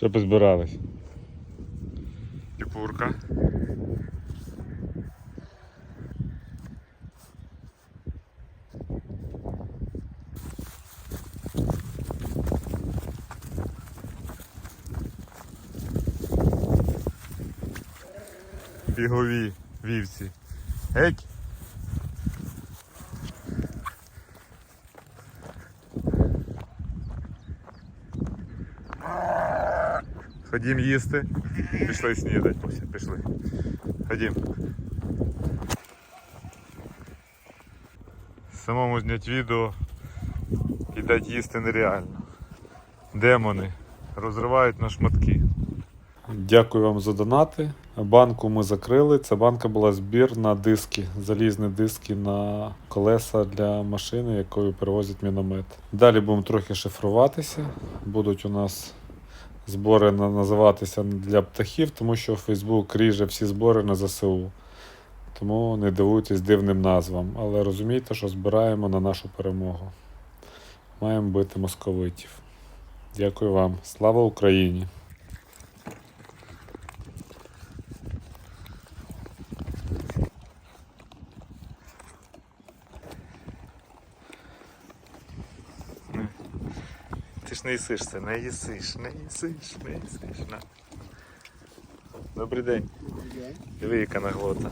Що позбирались? Тіпурка. Бігові вівці. Геть. Ходім їсти. Пішли снідати. Пішли. Ходім. Самому зняти відео і дати їсти нереально. Демони розривають на шматки. Дякую вам за донати. Банку ми закрили. Ця банка була збір на диски, залізні диски на колеса для машини, якою перевозять міномет. Далі будемо трохи шифруватися. Будуть у нас збори на- називатися для птахів, тому що Фейсбук ріже всі збори на ЗСУ. Тому не дивуйтесь дивним назвам, але розумійте, що збираємо на нашу перемогу. Маємо бити московитів. Дякую вам. Слава Україні! Ти ж не їсиш це, не їсиш, не їсиш, не їсиш. На. Добрий день. Диви, яка наглота.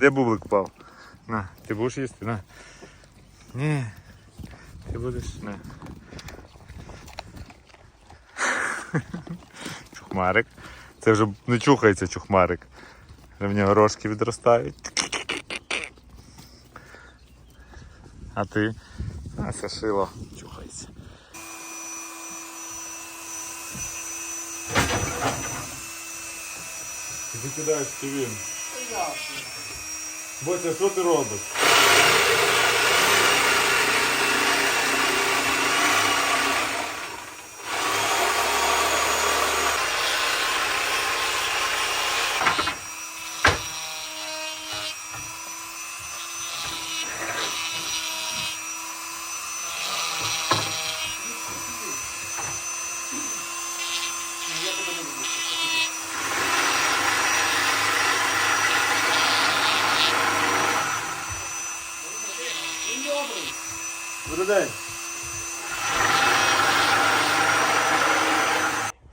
Де бублик впав? На, ти будеш їсти? На. Ні. Ти будеш? На. Чухмарик. Це вже не чухається чухмарик. В нього рожки відростають. А ти? А, це шило. Чухається. Ти викидаєш він. Бося, що ти робиш? Добрий день.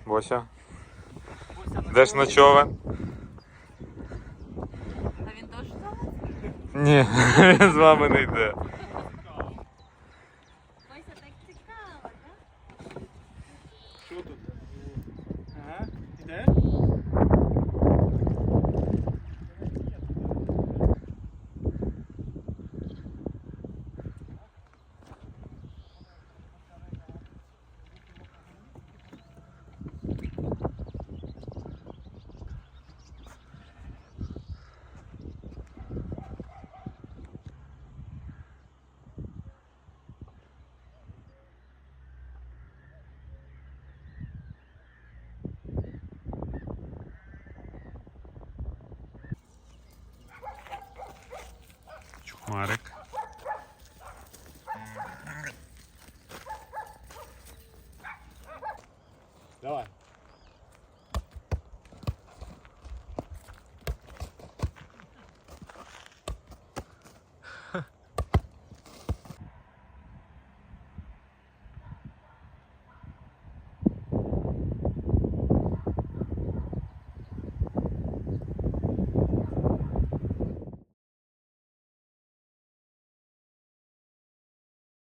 Бося. Де ж на човен? А він теж там? Ні, він з вами не йде. фонарик.